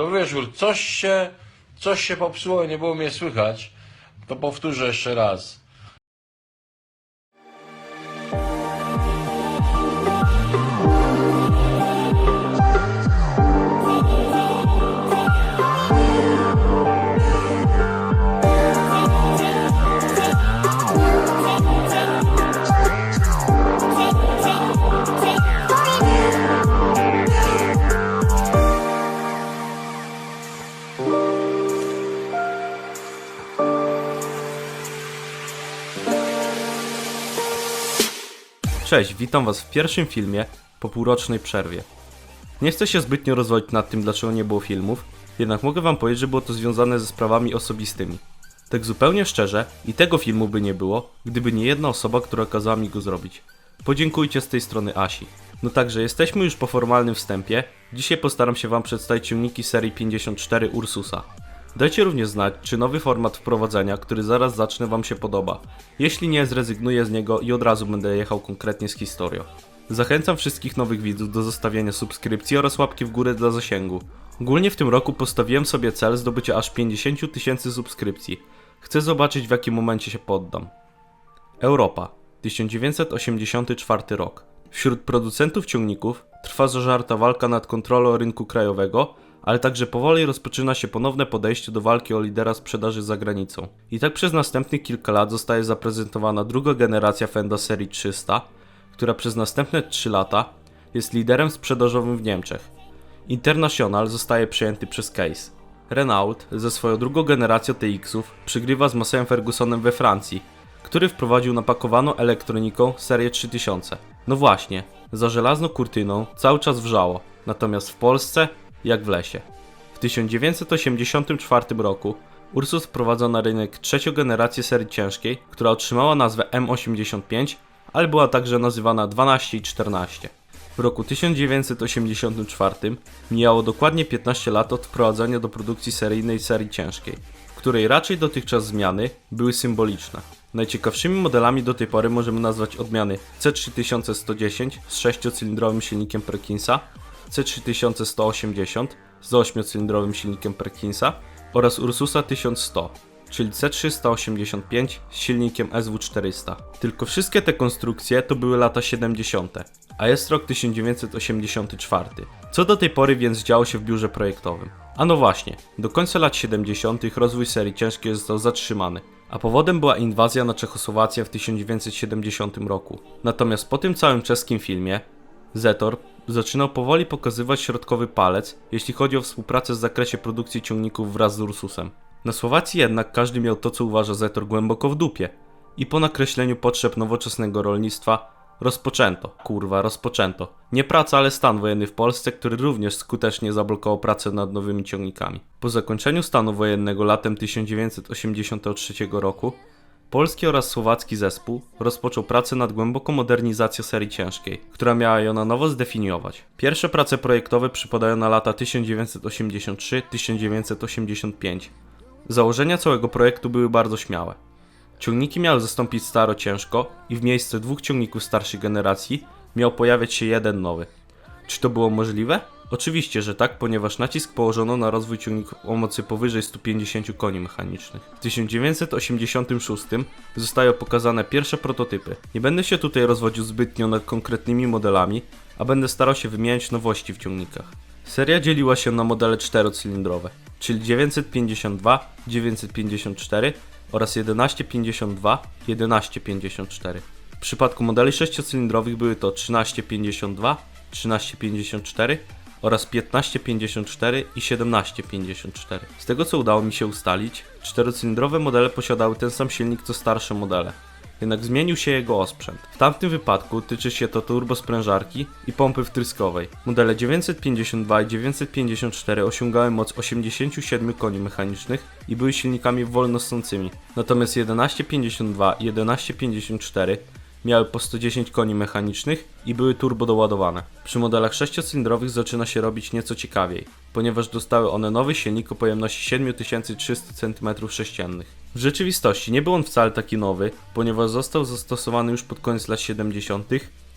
To wieczór, coś się, coś się popsuło i nie było mnie słychać. To powtórzę jeszcze raz. Cześć, witam was w pierwszym filmie po półrocznej przerwie. Nie chcę się zbytnio rozwodzić nad tym, dlaczego nie było filmów, jednak mogę wam powiedzieć, że było to związane ze sprawami osobistymi. Tak zupełnie szczerze, i tego filmu by nie było, gdyby nie jedna osoba, która kazała mi go zrobić. Podziękujcie z tej strony Asi. No także jesteśmy już po formalnym wstępie. Dzisiaj postaram się wam przedstawić ciągniki serii 54 Ursusa. Dajcie również znać, czy nowy format wprowadzenia, który zaraz zacznę wam się podoba. Jeśli nie, zrezygnuję z niego i od razu będę jechał konkretnie z historią. Zachęcam wszystkich nowych widzów do zostawienia subskrypcji oraz łapki w górę dla zasięgu. Ogólnie w tym roku postawiłem sobie cel zdobycia aż 50 000 tysięcy subskrypcji. Chcę zobaczyć w jakim momencie się poddam. Europa, 1984 rok. Wśród producentów ciągników trwa zażarta walka nad kontrolą rynku krajowego, ale także powoli rozpoczyna się ponowne podejście do walki o lidera sprzedaży za granicą. I tak przez następnych kilka lat zostaje zaprezentowana druga generacja Fenda serii 300, która przez następne 3 lata jest liderem sprzedażowym w Niemczech. International zostaje przejęty przez Case. Renault ze swoją drugą generacją TX-ów przygrywa z Masseyem Fergusonem we Francji, który wprowadził napakowaną elektroniką serię 3000. No właśnie, za żelazną kurtyną cały czas wrzało, natomiast w Polsce jak w lesie. W 1984 roku Ursus wprowadzono na rynek trzecią generację serii ciężkiej, która otrzymała nazwę M85, ale była także nazywana 12 i 14. W roku 1984 mijało dokładnie 15 lat od wprowadzenia do produkcji seryjnej serii ciężkiej, w której raczej dotychczas zmiany były symboliczne. Najciekawszymi modelami do tej pory możemy nazwać odmiany C3110 z 6-cylindrowym silnikiem Perkinsa, C3180 z 8-cylindrowym silnikiem Perkinsa oraz Ursusa 1100, czyli C385 z silnikiem SW400. Tylko wszystkie te konstrukcje to były lata 70., a jest rok 1984. Co do tej pory więc działo się w biurze projektowym? A no właśnie, do końca lat 70. rozwój serii ciężkiej został zatrzymany, a powodem była inwazja na Czechosłowację w 1970 roku. Natomiast po tym całym czeskim filmie Zetor zaczynał powoli pokazywać środkowy palec, jeśli chodzi o współpracę w zakresie produkcji ciągników wraz z Ursusem. Na Słowacji jednak każdy miał to, co uważa Zetor głęboko w dupie. I po nakreśleniu potrzeb nowoczesnego rolnictwa rozpoczęto, kurwa, rozpoczęto. Nie praca, ale stan wojenny w Polsce, który również skutecznie zablokował pracę nad nowymi ciągnikami. Po zakończeniu stanu wojennego latem 1983 roku Polski oraz słowacki zespół rozpoczął pracę nad głęboką modernizacją serii ciężkiej, która miała ją na nowo zdefiniować. Pierwsze prace projektowe przypadają na lata 1983-1985. Założenia całego projektu były bardzo śmiałe. Ciągniki miały zastąpić staro ciężko i w miejsce dwóch ciągników starszej generacji miał pojawiać się jeden nowy. Czy to było możliwe? Oczywiście, że tak, ponieważ nacisk położono na rozwój ciągników o mocy powyżej 150 koni mechanicznych. W 1986 zostają pokazane pierwsze prototypy. Nie będę się tutaj rozwodził zbytnio nad konkretnymi modelami, a będę starał się wymieniać nowości w ciągnikach. Seria dzieliła się na modele czterocylindrowe, czyli 952, 954 oraz 1152, 1154. W przypadku modeli sześciocylindrowych były to 1352, 1354 oraz 1554 i 1754. Z tego co udało mi się ustalić, czterocylindrowe modele posiadały ten sam silnik co starsze modele. Jednak zmienił się jego osprzęt. W tamtym wypadku tyczy się to turbosprężarki i pompy wtryskowej. Modele 952 i 954 osiągały moc 87 koni mechanicznych i były silnikami wolnosącymi. Natomiast 1152 i 1154 miały po 110 koni mechanicznych i były turbo doładowane. Przy modelach 6-cylindrowych zaczyna się robić nieco ciekawiej, ponieważ dostały one nowy silnik o pojemności 7300 cm3. W rzeczywistości nie był on wcale taki nowy, ponieważ został zastosowany już pod koniec lat 70.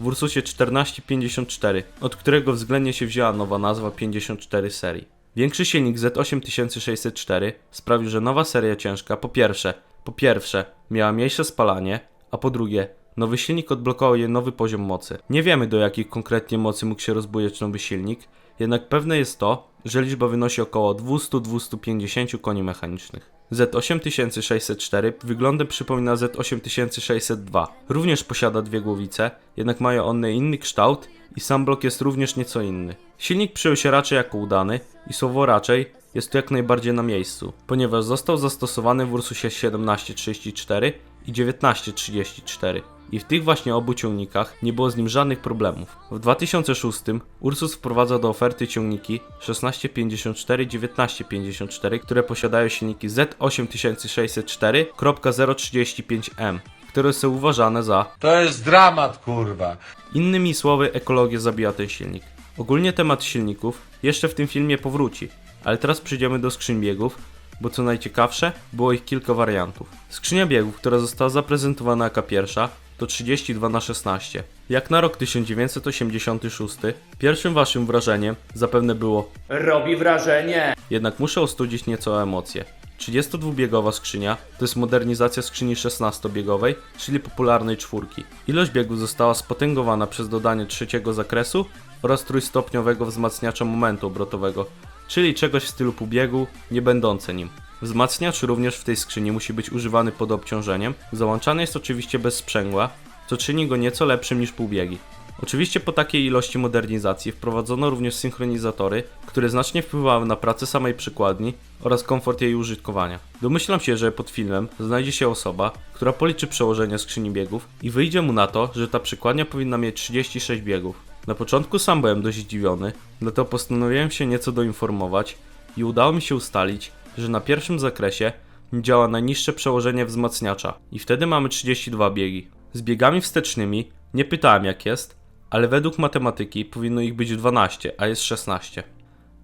w Ursusie 1454, od którego względnie się wzięła nowa nazwa 54 serii. Większy silnik Z8604 sprawił, że nowa seria ciężka po pierwsze, po pierwsze miała mniejsze spalanie, a po drugie nowy silnik odblokował jej nowy poziom mocy. Nie wiemy do jakich konkretnie mocy mógł się rozbujać nowy silnik, jednak pewne jest to, że liczba wynosi około 200-250 koni mechanicznych. Z8604 wyglądem przypomina Z8602. Również posiada dwie głowice, jednak mają one inny kształt i sam blok jest również nieco inny. Silnik przyjął się raczej jako udany i słowo raczej jest tu jak najbardziej na miejscu, ponieważ został zastosowany w Ursusie 1734 i 1934 i w tych właśnie obu ciągnikach nie było z nim żadnych problemów. W 2006 Ursus wprowadza do oferty ciągniki 1654 i 1954, które posiadają silniki Z8604.035M, które są uważane za To jest dramat, kurwa. Innymi słowy, ekologia zabija ten silnik. Ogólnie temat silników jeszcze w tym filmie powróci, ale teraz przejdziemy do skrzyń biegów, bo co najciekawsze, było ich kilka wariantów. Skrzynia biegów, która została zaprezentowana jako pierwsza, to 32 na 16. Jak na rok 1986, pierwszym waszym wrażeniem zapewne było Robi wrażenie. jednak muszę ostudzić nieco emocje. 32-biegowa skrzynia to jest modernizacja skrzyni 16-biegowej, czyli popularnej czwórki. Ilość biegów została spotęgowana przez dodanie trzeciego zakresu oraz trójstopniowego wzmacniacza momentu obrotowego, czyli czegoś w stylu półbiegu, nie będące nim. Wzmacniacz również w tej skrzyni musi być używany pod obciążeniem. Załączany jest oczywiście bez sprzęgła, co czyni go nieco lepszym niż półbiegi. Oczywiście po takiej ilości modernizacji wprowadzono również synchronizatory, które znacznie wpływały na pracę samej przykładni oraz komfort jej użytkowania. Domyślam się, że pod filmem znajdzie się osoba, która policzy przełożenie skrzyni biegów i wyjdzie mu na to, że ta przykładnia powinna mieć 36 biegów. Na początku sam byłem dość zdziwiony, dlatego postanowiłem się nieco doinformować i udało mi się ustalić, że na pierwszym zakresie działa najniższe przełożenie wzmacniacza i wtedy mamy 32 biegi. Z biegami wstecznymi nie pytałem jak jest, ale według matematyki powinno ich być 12, a jest 16.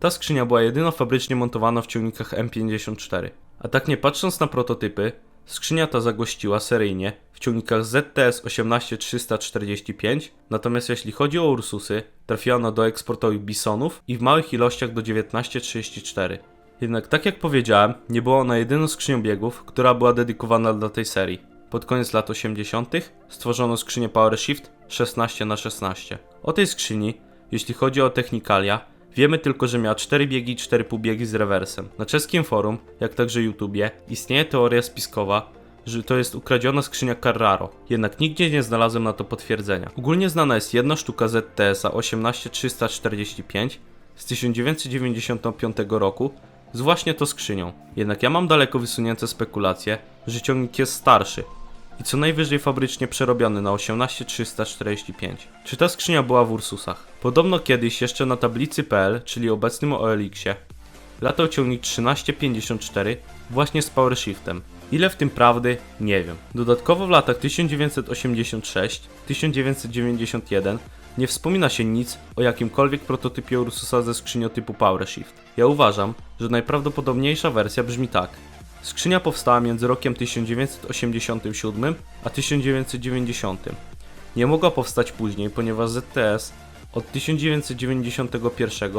Ta skrzynia była jedyna fabrycznie montowana w ciągnikach M54. A tak nie patrząc na prototypy, skrzynia ta zagościła seryjnie w ciągnikach ZTS 18345, natomiast jeśli chodzi o Ursusy, trafiła ona do eksportowych Bisonów i w małych ilościach do 1934. Jednak tak jak powiedziałem, nie była ona jedyną skrzynią biegów, która była dedykowana dla tej serii. Pod koniec lat 80. stworzono skrzynię PowerShift 16x16. O tej skrzyni, jeśli chodzi o technikalia, wiemy tylko, że miała 4 biegi i 4 półbiegi z rewersem. Na czeskim forum, jak także YouTubie, istnieje teoria spiskowa, że to jest ukradziona skrzynia Carraro, jednak nigdzie nie znalazłem na to potwierdzenia. Ogólnie znana jest jedna sztuka ZTS-a 18345 z 1995 roku z właśnie tą skrzynią. Jednak ja mam daleko wysunięte spekulacje, że ciągnik jest starszy i co najwyżej fabrycznie przerobiony na 18345. Czy ta skrzynia była w Ursusach? Podobno kiedyś jeszcze na tablicy.pl, czyli obecnym OLX-ie, latał ciągnik 1354 właśnie z PowerShiftem. Ile w tym prawdy? Nie wiem. Dodatkowo w latach 1986-1991 nie wspomina się nic o jakimkolwiek prototypie Ursusa ze skrzynią typu PowerShift. Ja uważam, że najprawdopodobniejsza wersja brzmi tak. Skrzynia powstała między rokiem 1987 a 1990. Nie mogła powstać później, ponieważ ZTS od 1991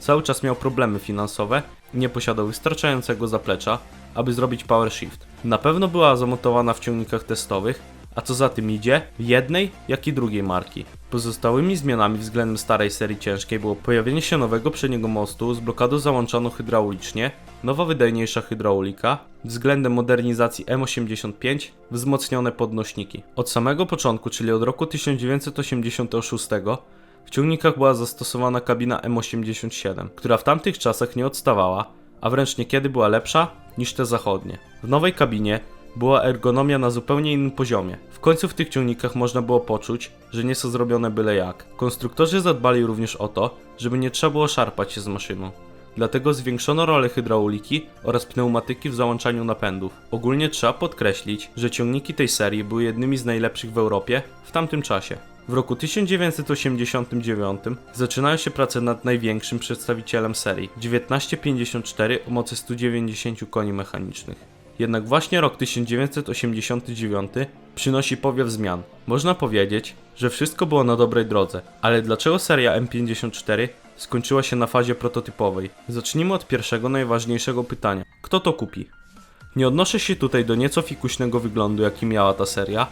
cały czas miał problemy finansowe i nie posiadał wystarczającego zaplecza, aby zrobić PowerShift. Na pewno była zamontowana w ciągnikach testowych, a co za tym idzie, w jednej, jak i drugiej marki. Pozostałymi zmianami względem starej serii ciężkiej było pojawienie się nowego przedniego mostu z blokadą załączoną hydraulicznie, nowa wydajniejsza hydraulika, względem modernizacji M85 wzmocnione podnośniki. Od samego początku, czyli od roku 1986, w ciągnikach była zastosowana kabina M87, która w tamtych czasach nie odstawała, a wręcz niekiedy była lepsza niż te zachodnie. W nowej kabinie była ergonomia na zupełnie innym poziomie. W końcu w tych ciągnikach można było poczuć, że nie są zrobione byle jak. Konstruktorzy zadbali również o to, żeby nie trzeba było szarpać się z maszyną. Dlatego zwiększono rolę hydrauliki oraz pneumatyki w załączaniu napędów. Ogólnie trzeba podkreślić, że ciągniki tej serii były jednymi z najlepszych w Europie w tamtym czasie. W roku 1989 zaczynają się prace nad największym przedstawicielem serii 1954 o mocy 190 koni mechanicznych. Jednak właśnie rok 1989 przynosi powiew zmian. Można powiedzieć, że wszystko było na dobrej drodze, ale dlaczego seria M54 skończyła się na fazie prototypowej? Zacznijmy od pierwszego najważniejszego pytania. Kto to kupi? Nie odnoszę się tutaj do nieco fikuśnego wyglądu, jaki miała ta seria,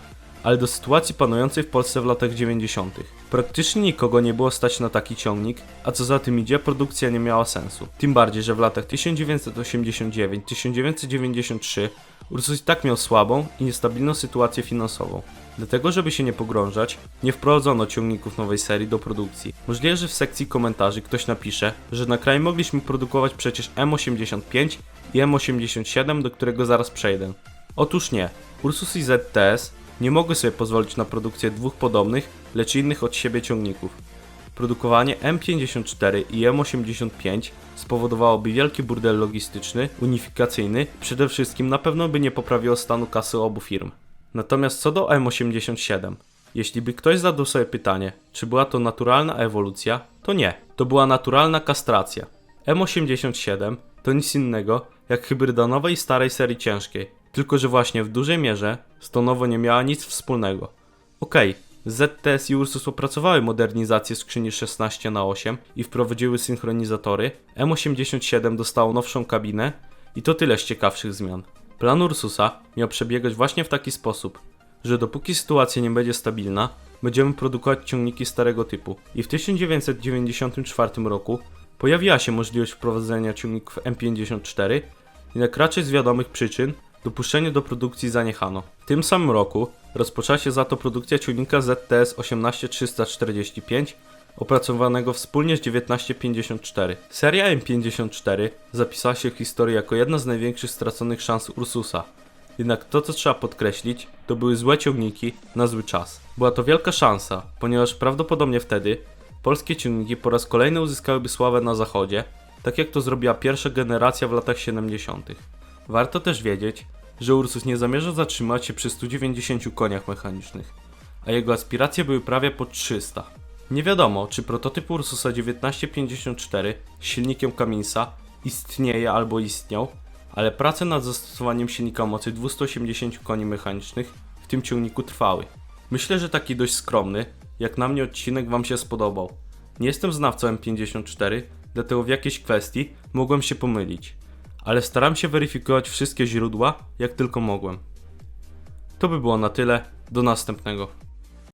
ale do sytuacji panującej w Polsce w latach 90. Praktycznie nikogo nie było stać na taki ciągnik, a co za tym idzie, produkcja nie miała sensu. Tym bardziej, że w latach 1989-1993 Ursus i tak miał słabą i niestabilną sytuację finansową. Dlatego, żeby się nie pogrążać, nie wprowadzono ciągników nowej serii do produkcji. Możliwe, że w sekcji komentarzy ktoś napisze, że na kraj mogliśmy produkować przecież M85 i M87, do którego zaraz przejdę. Otóż nie. Ursus i ZTS nie mogły sobie pozwolić na produkcję dwóch podobnych, lecz innych od siebie ciągników. Produkowanie M54 i M85 spowodowałoby wielki burdel logistyczny, unifikacyjny, przede wszystkim na pewno by nie poprawiło stanu kasy obu firm. Natomiast co do M87, jeśli by ktoś zadał sobie pytanie, czy była to naturalna ewolucja, to nie, to była naturalna kastracja. M87 to nic innego jak hybryda nowej starej serii ciężkiej, tylko że właśnie w dużej mierze nową nie miała nic wspólnego. Okej, ZTS i Ursus opracowały modernizację skrzyni 16 na 8 i wprowadziły synchronizatory, M87 dostało nowszą kabinę i to tyle z ciekawszych zmian. Plan Ursusa miał przebiegać właśnie w taki sposób, że dopóki sytuacja nie będzie stabilna, będziemy produkować ciągniki starego typu. I w 1994 roku pojawiła się możliwość wprowadzenia ciągników M54, jednak raczej z wiadomych przyczyn dopuszczenie do produkcji zaniechano. W tym samym roku rozpoczęła się za to produkcja ciągnika ZTS 18345 opracowanego wspólnie z 1954. Seria M54 zapisała się w historii jako jedna z największych straconych szans Ursusa. Jednak to, co trzeba podkreślić, to były złe ciągniki na zły czas. Była to wielka szansa, ponieważ prawdopodobnie wtedy polskie ciągniki po raz kolejny uzyskałyby sławę na zachodzie, tak jak to zrobiła pierwsza generacja w latach 70. Warto też wiedzieć, że Ursus nie zamierza zatrzymać się przy 190 koniach mechanicznych, a jego aspiracje były prawie po 300. Nie wiadomo, czy prototyp Ursusa 1954 z silnikiem Cummingsa istnieje albo istniał, ale prace nad zastosowaniem silnika o mocy 280 koni mechanicznych w tym ciągniku trwały. Myślę, że taki dość skromny, jak na mnie odcinek Wam się spodobał. Nie jestem znawcą M54, dlatego w jakiejś kwestii mogłem się pomylić, ale staram się weryfikować wszystkie źródła, jak tylko mogłem. To by było na tyle, do następnego.